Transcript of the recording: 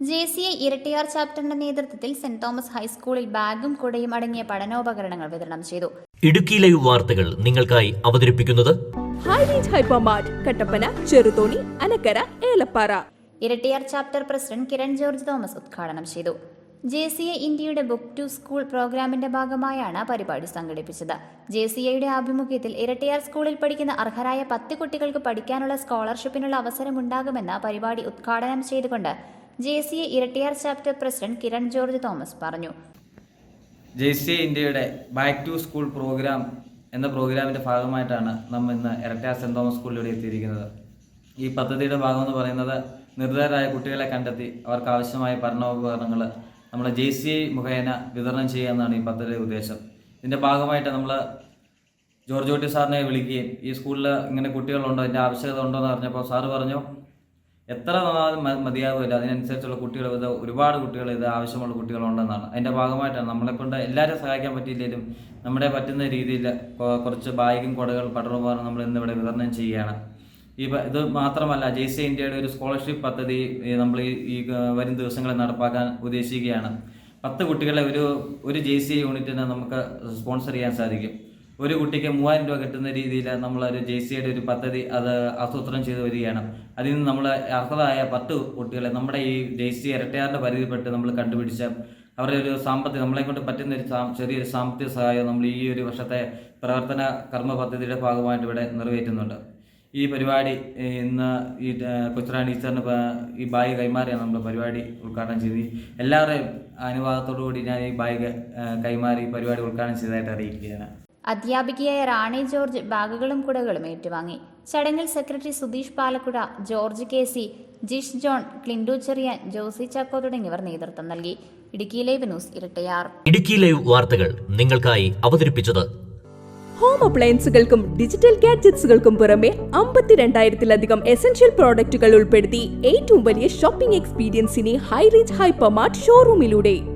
J C I Erattayar ചാപ്റ്ററിന്റെ നേതൃത്വത്തിൽ saint Thomas ഹൈസ്കൂളിൽ ബാഗും കുടയും അടങ്ങിയ പഠനോപകരണങ്ങൾ വിതരണം ചെയ്തു. ഇടുക്കി ലൈവ് വാർത്തകൾ നിങ്ങൾക്കായി അവതരിപ്പിക്കുന്നത് കട്ടപ്പന ചെറുതോണി അനക്കര ഏലപ്പാറ. ഇരട്ടിയാർ ചാപ്റ്റർ പ്രസിഡന്റ് കിരൺ ജോർജ് തോമസ് ഉദ്ഘാടനം ചെയ്തു. ജെ സി എ ഇന്ത്യയുടെ ബുക്ക് ടു സ്കൂൾ പ്രോഗ്രാമിന്റെ ഭാഗമായാണ് പരിപാടി സംഘടിപ്പിച്ചത്. ജെ സി എയുടെ ആഭിമുഖ്യത്തിൽ ഇരട്ടിയാർ സ്കൂളിൽ പഠിക്കുന്ന അർഹരായ പത്ത് കുട്ടികൾക്ക് പഠിക്കാനുള്ള സ്കോളർഷിപ്പിനുള്ള അവസരമുണ്ടാകുമെന്ന് പരിപാടി ഉദ്ഘാടനം ചെയ്തുകൊണ്ട് J C I Irattayar chapter president Kiran George Thomas പറഞ്ഞു. ജെ സി ഇന്ത്യയുടെ ബാക്ക് ടു സ്കൂൾ പ്രോഗ്രാം എന്ന പ്രോഗ്രാമിന്റെ ഭാഗമായിട്ടാണ് നമ്മൾ ഇന്ന് ഇരട്ടിയാർ സെന്റ് തോമസ് സ്കൂളിലൂടെ എത്തിയിരിക്കുന്നത്. ഈ പദ്ധതിയുടെ ഭാഗം എന്ന് പറയുന്നത് നിർദ്ധരായ കുട്ടികളെ കണ്ടെത്തി അവർക്ക് ആവശ്യമായ പഠനോപകരണങ്ങൾ നമ്മൾ ജെ സി ഐ മുഖേന വിതരണം ചെയ്യുക എന്നാണ് ഈ പദ്ധതിയുടെ ഉദ്ദേശം. ഇതിന്റെ ഭാഗമായിട്ട് നമ്മൾ ജോർജ് കുട്ടി സാറിനെ വിളിക്കുകയും ഈ സ്കൂളിൽ ഇങ്ങനെ കുട്ടികളുണ്ടോ അതിന്റെ ആവശ്യകത ഉണ്ടോ എന്ന് പറഞ്ഞപ്പോൾ സാറ് പറഞ്ഞു എത്ര തന്നാലും മതിയാകില്ല അതിനനുസരിച്ചുള്ള കുട്ടികൾ ഇത് ഒരുപാട് കുട്ടികൾ ഇത് ആവശ്യമുള്ള കുട്ടികളുണ്ടെന്നാണ്. അതിന്റെ ഭാഗമായിട്ടാണ് നമ്മളെ കൊണ്ട് എല്ലാവരും സഹായിക്കാൻ പറ്റിയില്ലെങ്കിലും നമ്മുടെ പറ്റുന്ന രീതിയിൽ കുറച്ച് ബാഗും കുടകൾ പഠനോപകരണം നമ്മൾ ഇന്നിവിടെ വിതരണം ചെയ്യുകയാണ്. ഈ ഇത് മാത്രമല്ല ജെ സി ഇന്ത്യയുടെ ഒരു സ്കോളർഷിപ്പ് പദ്ധതി നമ്മൾ ഈ വരും ദിവസങ്ങളിൽ നടപ്പാക്കാൻ ഉദ്ദേശിക്കുകയാണ്. പത്ത് കുട്ടികളെ ഒരു ഒരു ജെ സി യൂണിറ്റിന് നമുക്ക് സ്പോൺസർ ചെയ്യാൻ സാധിക്കും. ഒരു കുട്ടിക്ക് മൂവായിരം രൂപ കിട്ടുന്ന രീതിയിൽ നമ്മൾ ഒരു ജെ സിയുടെ ഒരു പദ്ധതി അത് ആസൂത്രണം ചെയ്തു വരികയാണ്. അതിൽ നിന്ന് നമ്മൾ അർഹതായ പത്ത് കുട്ടികളെ നമ്മുടെ ഈ ജെ സി ഇരട്ടയാറിന്റെ പരിധിപ്പെട്ട് നമ്മൾ കണ്ടുപിടിച്ച അവരുടെ ഒരു സാമ്പത്തിക നമ്മളെ കൊണ്ട് പറ്റുന്ന ഒരു ചെറിയൊരു സാമ്പത്തിക സഹായം നമ്മൾ ഈ ഒരു വർഷത്തെ പ്രവർത്തന കർമ്മ പദ്ധതിയുടെ ഭാഗമായിട്ട് ഇവിടെ നിറവേറ്റുന്നുണ്ട്. ഈ പരിപാടി ഇന്ന് ഈ കൊച്ചുറാണി ടീച്ചറിന് ഈ ബാഗ് കൈമാറിയാണ് നമ്മൾ പരിപാടി ഉദ്ഘാടനം ചെയ്ത് എല്ലാവരുടെയും അനുവാദത്തോടു കൂടി ഞാൻ ഈ ബാഗ് കൈമാറി പരിപാടി ഉദ്ഘാടനം ചെയ്തതായിട്ട് അറിയിക്കുകയാണ്. അധ്യാപികയായ റാണി ജോർജ് ബാഗുകളും കുടകളും ഏറ്റുവാങ്ങി. ചടങ്ങിൽ secretary Sudheesh Palakkuda George K C Jish John Clindu Cheriyan Josy Chacko തുടങ്ങിയവർ നേതൃത്വം നൽകി. Idukki live news Irattayar. Idukki live വാർത്തകൾ നിങ്ങൾക്കായി അവതരിപ്പിച്ചത്. ഹോം അപ്ലയൻസുകൾക്കും ഡിജിറ്റൽ ഗാഡ്ജറ്റ്സുകൾക്കും പുറമെ അമ്പത്തിരണ്ടായിരത്തിലധികം എസെൻഷ്യൽ പ്രോഡക്റ്റുകൾ ഉൾപ്പെടുത്തി ഏറ്റവും വലിയ ഷോപ്പിംഗ് എക്സ്പീരിയൻസിനെ ഹൈറേഞ്ച് ഹൈപ്പർമാർട്ട് ഷോറൂമിലൂടെ